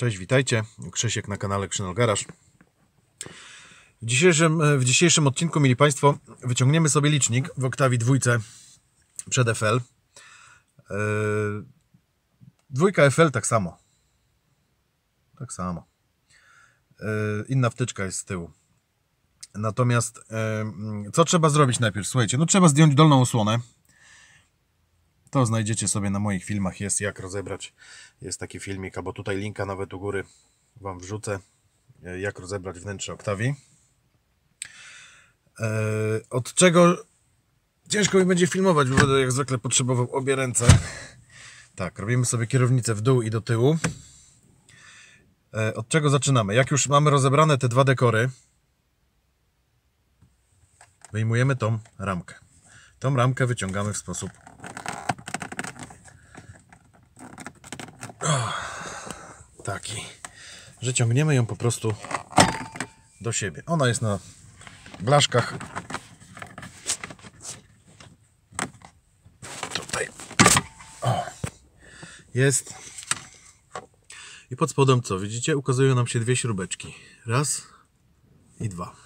Cześć, witajcie. Krzysiek na kanale Krzynol Garaż. W dzisiejszym, w dzisiejszym odcinku, mieli Państwo, wyciągniemy sobie licznik w Octavii dwójce przed FL. Yy, Dwójka FL tak samo. Tak samo. Yy, Inna wtyczka jest z tyłu. Natomiast yy, co trzeba zrobić najpierw? Słuchajcie, no trzeba zdjąć dolną osłonę. To znajdziecie sobie na moich filmach, jest jak rozebrać. Jest taki filmik, albo tutaj linka nawet u góry Wam wrzucę, jak rozebrać wnętrze Octavii. E, Od czego ciężko mi będzie filmować, bo będę jak zwykle potrzebował obie ręce. Tak, robimy sobie kierownicę w dół i do tyłu. E, Od czego zaczynamy? Jak już mamy rozebrane te dwa dekory, wyjmujemy tą ramkę. Tą ramkę wyciągamy w sposób taki, że ciągniemy ją po prostu do siebie. Ona jest na blaszkach. Tutaj. O. Jest. I pod spodem co? Widzicie? Ukazują nam się dwie śrubeczki. Raz i dwa.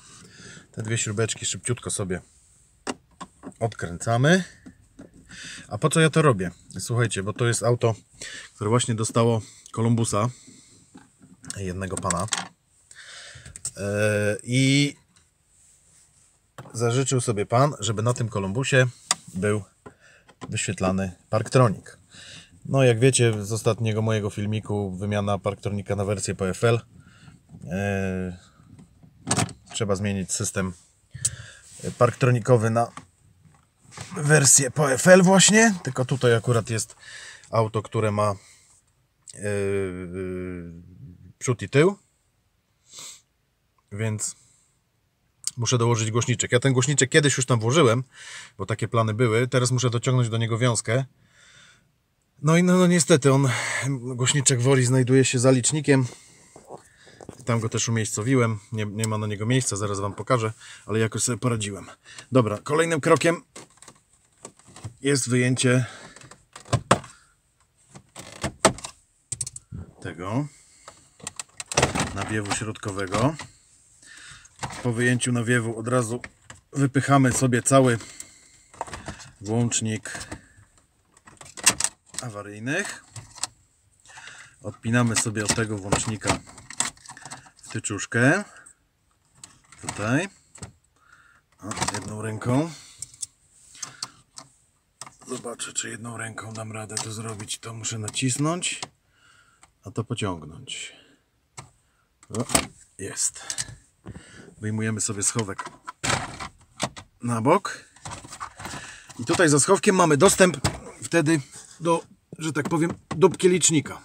Te dwie śrubeczki szybciutko sobie odkręcamy. A po co ja to robię? Słuchajcie, bo to jest auto, które właśnie dostało Kolumbusa jednego pana. Eee, I zażyczył sobie pan, żeby na tym Kolumbusie był wyświetlany Parktronik. No, jak wiecie z ostatniego mojego filmiku, wymiana Parktronika na wersję PFL. Eee, trzeba zmienić system parktronikowy na wersję PFL właśnie, tylko tutaj akurat jest auto, które ma przód i tył, więc muszę dołożyć głośniczek. Ja ten głośniczek kiedyś już tam włożyłem, bo takie plany były, teraz muszę dociągnąć do niego wiązkę. No i no, no niestety on, głośniczek woli znajduje się za licznikiem, tam go też umiejscowiłem, nie, nie ma na niego miejsca, zaraz Wam pokażę, ale jakoś sobie poradziłem. Dobra, kolejnym krokiem jest wyjęcie tego nawiewu środkowego. Po wyjęciu nawiewu od razu wypychamy sobie cały włącznik awaryjnych. Odpinamy sobie od tego włącznika wtyczuszkę. Tutaj. O, jedną ręką. Zobaczę, czy jedną ręką dam radę to zrobić. To muszę nacisnąć, a to pociągnąć. O, jest. Wyjmujemy sobie schowek na bok. I tutaj za schowkiem mamy dostęp wtedy do, że tak powiem, dupki licznika.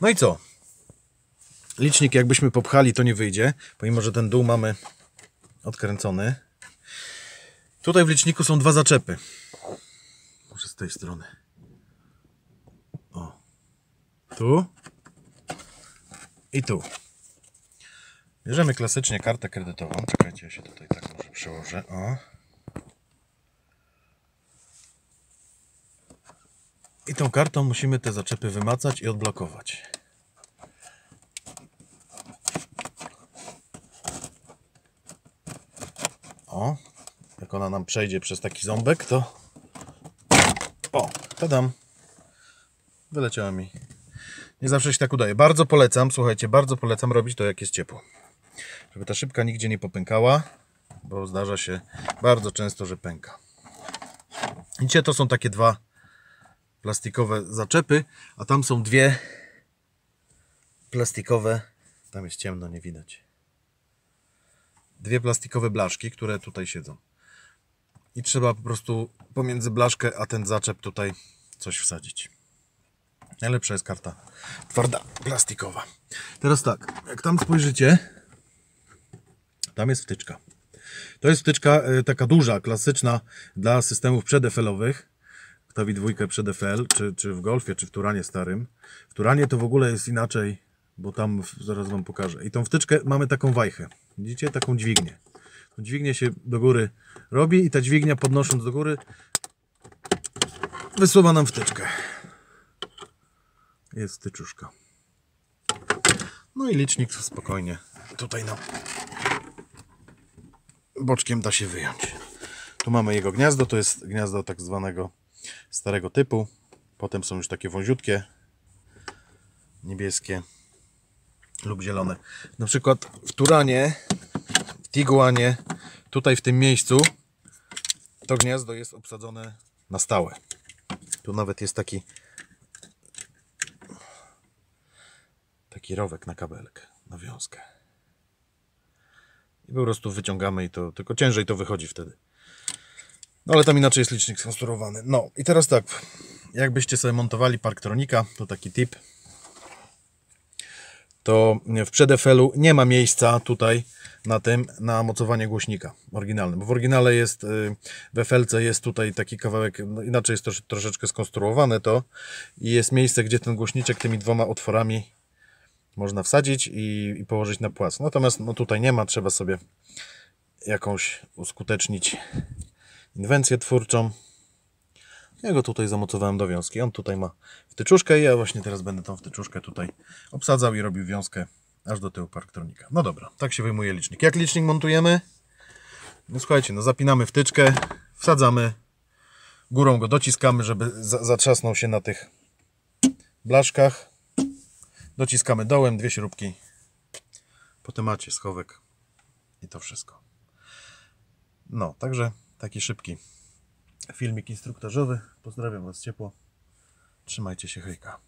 No i co? Licznik jakbyśmy popchali, to nie wyjdzie, pomimo, że ten dół mamy odkręcony. Tutaj w liczniku są dwa zaczepy. Może z tej strony. O. Tu. I tu. Bierzemy klasycznie kartę kredytową. Czekajcie, ja się tutaj tak może przełożę. O. I tą kartą musimy te zaczepy wymacać i odblokować. O, jak ona nam przejdzie przez taki ząbek, to o, tadam. Wyleciała mi. Nie zawsze się tak udaje. Bardzo polecam, słuchajcie, bardzo polecam robić to jak jest ciepło. Żeby ta szybka nigdzie nie popękała, bo zdarza się bardzo często, że pęka. Widzicie, to są takie dwa plastikowe zaczepy, a tam są dwie plastikowe, tam jest ciemno, nie widać. Dwie plastikowe blaszki, które tutaj siedzą. I trzeba po prostu pomiędzy blaszkę a ten zaczep tutaj coś wsadzić. Najlepsza jest karta twarda, plastikowa. Teraz tak, jak tam spojrzycie, tam jest wtyczka. To jest wtyczka e, taka duża, klasyczna dla systemów przedefelowych. Octavii dwójkę przed FL, czy, czy w Golfie, czy w Turanie starym. W Turanie to w ogóle jest inaczej, bo tam zaraz Wam pokażę. I tą wtyczkę mamy taką wajchę. Widzicie? Taką dźwignię. Dźwignię się do góry robi i ta dźwignia podnosząc do góry wysuwa nam wtyczkę. Jest wtyczuszka. No i licznik spokojnie. Tutaj nam boczkiem da się wyjąć. Tu mamy jego gniazdo, to jest gniazdo tak zwanego starego typu. Potem są już takie wąziutkie, niebieskie lub zielone. Na przykład w Turanie, w Tiguanie, tutaj w tym miejscu to gniazdo jest obsadzone na stałe. Tu nawet jest taki taki rowek na kabelek, na wiązkę. I po prostu wyciągamy i to, tylko ciężej to wychodzi wtedy. No ale tam inaczej jest licznik skonstruowany. No i teraz tak, jakbyście sobie montowali Parktronika, to taki tip, to w przedefelu nie ma miejsca tutaj na tym, na mocowanie głośnika oryginalnym, bo w oryginale jest, y, w FLC jest tutaj taki kawałek, no inaczej jest trosz, troszeczkę skonstruowane to i jest miejsce, gdzie ten głośniczek tymi dwoma otworami można wsadzić i, i położyć na płac. Natomiast no tutaj nie ma, trzeba sobie jakąś uskutecznić inwencję twórczą. Ja go tutaj zamocowałem do wiązki. On tutaj ma wtyczuszkę i ja właśnie teraz będę tą wtyczuszkę tutaj obsadzał i robił wiązkę aż do tyłu parktronika. No dobra, tak się wyjmuje licznik. Jak licznik montujemy? No słuchajcie, no zapinamy wtyczkę, wsadzamy, górą go dociskamy, żeby za zatrzasnął się na tych blaszkach. Dociskamy dołem, dwie śrubki. Potem macie schowek i to wszystko. No, także taki szybki filmik instruktażowy. Pozdrawiam Was ciepło. Trzymajcie się, hejka.